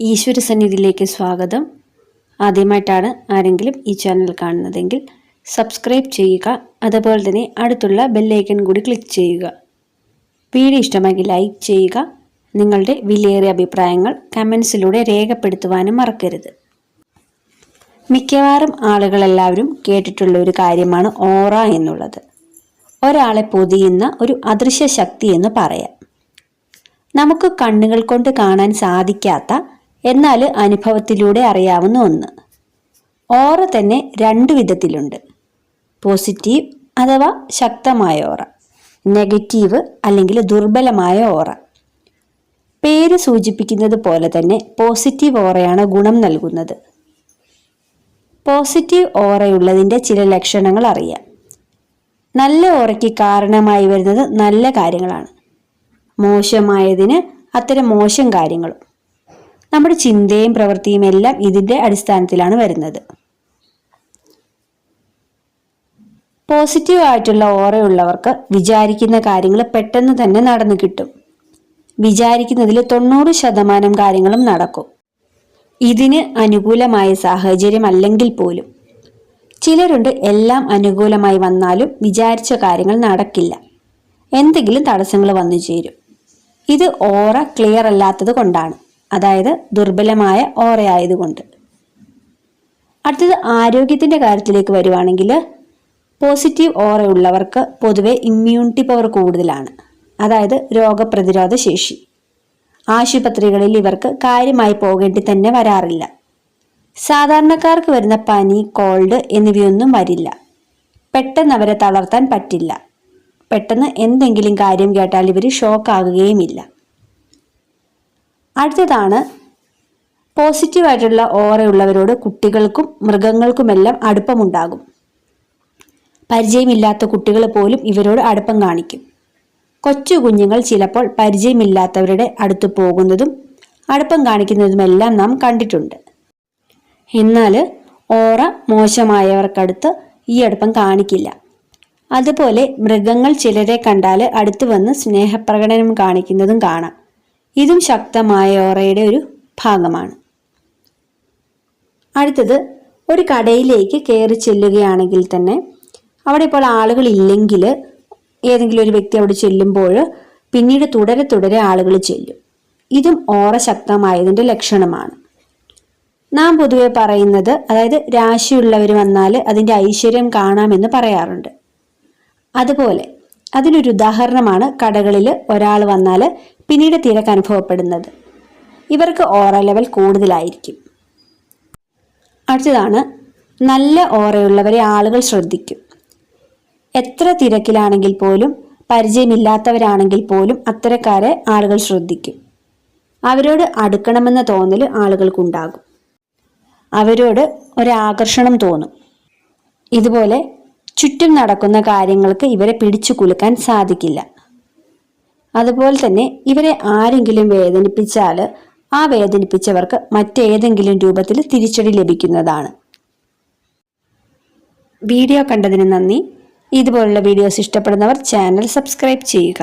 ഈശ്വര സന്നിധിയിലേക്ക് സ്വാഗതം. ആദ്യമായിട്ടാണ് ആരെങ്കിലും ഈ ചാനൽ കാണുന്നതെങ്കിൽ സബ്സ്ക്രൈബ് ചെയ്യുക. അതുപോലെ തന്നെ അടുത്തുള്ള ബെല്ലൈക്കൺ കൂടി ക്ലിക്ക് ചെയ്യുക. വീഡിയോ ഇഷ്ടമാക്കി ലൈക്ക് ചെയ്യുക. നിങ്ങളുടെ വിലയേറിയ അഭിപ്രായങ്ങൾ കമൻസിലൂടെ രേഖപ്പെടുത്തുവാനും മറക്കരുത്. മിക്കവാറും ആളുകളെല്ലാവരും കേട്ടിട്ടുള്ള ഒരു കാര്യമാണ് ഓറ എന്നുള്ളത്. ഒരാളെ പൊതിയുന്ന ഒരു അദൃശ്യ ശക്തി എന്ന് പറയാം. നമുക്ക് കണ്ണുകൾ കൊണ്ട് കാണാൻ സാധിക്കാത്ത എന്നാൽ അനുഭവത്തിലൂടെ അറിയാവുന്ന ഒന്ന്. ഓറ തന്നെ രണ്ട് വിധത്തിലുണ്ട്. പോസിറ്റീവ് അഥവാ ശക്തമായ ഓറ നെഗറ്റീവ് അല്ലെങ്കിൽ ദുർബലമായ ഓറ. പേര് സൂചിപ്പിക്കുന്നത് പോലെ തന്നെ പോസിറ്റീവ് ഓറയാണ് ഗുണം നൽകുന്നത്. പോസിറ്റീവ് ഓറയുള്ളതിന്റെ ചില ലക്ഷണങ്ങൾ അറിയാം. നല്ല ഓറയ്ക്ക് കാരണമായി വരുന്നത് നല്ല കാര്യങ്ങളാണ്. മോശമായതിന് അത്തരം മോശം കാര്യങ്ങളും. നമ്മുടെ ചിന്തയും പ്രവൃത്തിയും എല്ലാം ഇതിന്റെ അടിസ്ഥാനത്തിലാണ് വരുന്നത്. പോസിറ്റീവ് ആയിട്ടുള്ള ഓറയുള്ളവർക്ക് വിചാരിക്കുന്ന കാര്യങ്ങൾ പെട്ടെന്ന് തന്നെ നടന്നു കിട്ടും. വിചാരിക്കുന്നതിൽ തൊണ്ണൂറ് ശതമാനം കാര്യങ്ങളും നടക്കും. ഇതിന് അനുകൂലമായ സാഹചര്യം അല്ലെങ്കിൽ പോലും. ചിലരുണ്ട് എല്ലാം അനുകൂലമായി വന്നാലും വിചാരിച്ച കാര്യങ്ങൾ നടക്കില്ല. എന്തെങ്കിലും തടസ്സങ്ങൾ വന്നു ചേരും. ഇത് ഓറ ക്ലിയർ അല്ലാത്തത് കൊണ്ടാണ്. അതായത് ദുർബലമായ ഓറയായതുകൊണ്ട്. അടുത്തത് ആരോഗ്യത്തിന്റെ കാര്യത്തിലേക്ക് വരുവാണെങ്കിൽ പോസിറ്റീവ് ഓറയുള്ളവർക്ക് പൊതുവെ ഇമ്മ്യൂണിറ്റി പവർ കൂടുതലാണ്. അതായത് രോഗപ്രതിരോധ ശേഷി. ആശുപത്രികളിൽ ഇവർക്ക് കാര്യമായി പോകേണ്ടി തന്നെ വരാറില്ല. സാധാരണക്കാർക്ക് വരുന്ന പനി കോൾഡ് എന്നിവയൊന്നും വരില്ല. പെട്ടെന്ന് അവരെ തളർത്താൻ പറ്റില്ല. പെട്ടെന്ന് എന്തെങ്കിലും കാര്യം കേട്ടാൽ ഇവർ ഷോക്കാകുകയുമില്ല അടുത്തതാണ് പോസിറ്റീവായിട്ടുള്ള ഓറയുള്ളവരോട് കുട്ടികൾക്കും മൃഗങ്ങൾക്കുമെല്ലാം അടുപ്പമുണ്ടാകും. പരിചയമില്ലാത്ത കുട്ടികൾ പോലും ഇവരോട് അടുപ്പം കാണിക്കും. കൊച്ചു കുഞ്ഞുങ്ങൾ ചിലപ്പോൾ പരിചയമില്ലാത്തവരുടെ അടുത്ത് പോകുന്നതും അടുപ്പം കാണിക്കുന്നതുമെല്ലാം നാം കണ്ടിട്ടുണ്ട്. എന്നാൽ ഓറ മോശമായവർക്കടുത്ത് ഈ അടുപ്പം കാണിക്കില്ല. അതുപോലെ മൃഗങ്ങൾ ചിലരെ കണ്ടാൽ അടുത്ത് വന്ന് സ്നേഹപ്രകടനം കാണിക്കുന്നതും കാണാം. ഇതും ശക്തമായ ഓറയുടെ ഒരു ഭാഗമാണ്. അടുത്തത് ഒരു കടയിലേക്ക് കയറി ചെല്ലുകയാണെങ്കിൽ തന്നെ അവിടെ ഇപ്പോൾ ആളുകൾ ഇല്ലെങ്കിൽ ഏതെങ്കിലും ഒരു വ്യക്തി അവിടെ ചെല്ലുമ്പോൾ പിന്നീട് തുടരെ തുടരെ ആളുകൾ ചെല്ലും. ഇതും ഓറ ശക്തമായതിന്റെ ലക്ഷണമാണ്. നാം പൊതുവെ പറയുന്നത് അതായത് രാശിയുള്ളവർ വന്നാൽ അതിന്റെ ഐശ്വര്യം കാണാമെന്ന് പറയാറുണ്ട്. അതുപോലെ അതിനൊരു ഉദാഹരണമാണ് കടകളിൽ ഒരാൾ വന്നാൽ പിന്നീട് തിരക്ക് അനുഭവപ്പെടുന്നത്. ഇവർക്ക് ഓറ ലെവൽ കൂടുതലായിരിക്കും. അടുത്തതാണ് നല്ല ഓറയുള്ളവരെ ആളുകൾ ശ്രദ്ധിക്കും. എത്ര തിരക്കിലാണെങ്കിൽ പോലും പരിചയമില്ലാത്തവരാണെങ്കിൽ പോലും അത്തരക്കാരെ ആളുകൾ ശ്രദ്ധിക്കും. അവരോട് അടുക്കണമെന്ന തോന്നൽ ആളുകൾക്കുണ്ടാകും. അവരോട് ഒരാകർഷണം തോന്നും. ഇതുപോലെ ചുറ്റും നടക്കുന്ന കാര്യങ്ങൾക്ക് ഇവരെ പിടിച്ചു കുലുക്കാൻ സാധിക്കില്ല. അതുപോലെ തന്നെ ഇവരെ ആരെങ്കിലും വേദനിപ്പിച്ചാൽ ആ വേദനിപ്പിച്ചവർക്ക് മറ്റേതെങ്കിലും രൂപത്തിൽ തിരിച്ചടി ലഭിക്കുന്നതാണ്. വീഡിയോ കണ്ടതിന് നന്ദി. ഇതുപോലുള്ള വീഡിയോസ് ഇഷ്ടപ്പെടുന്നവർ ചാനൽ സബ്സ്ക്രൈബ് ചെയ്യുക.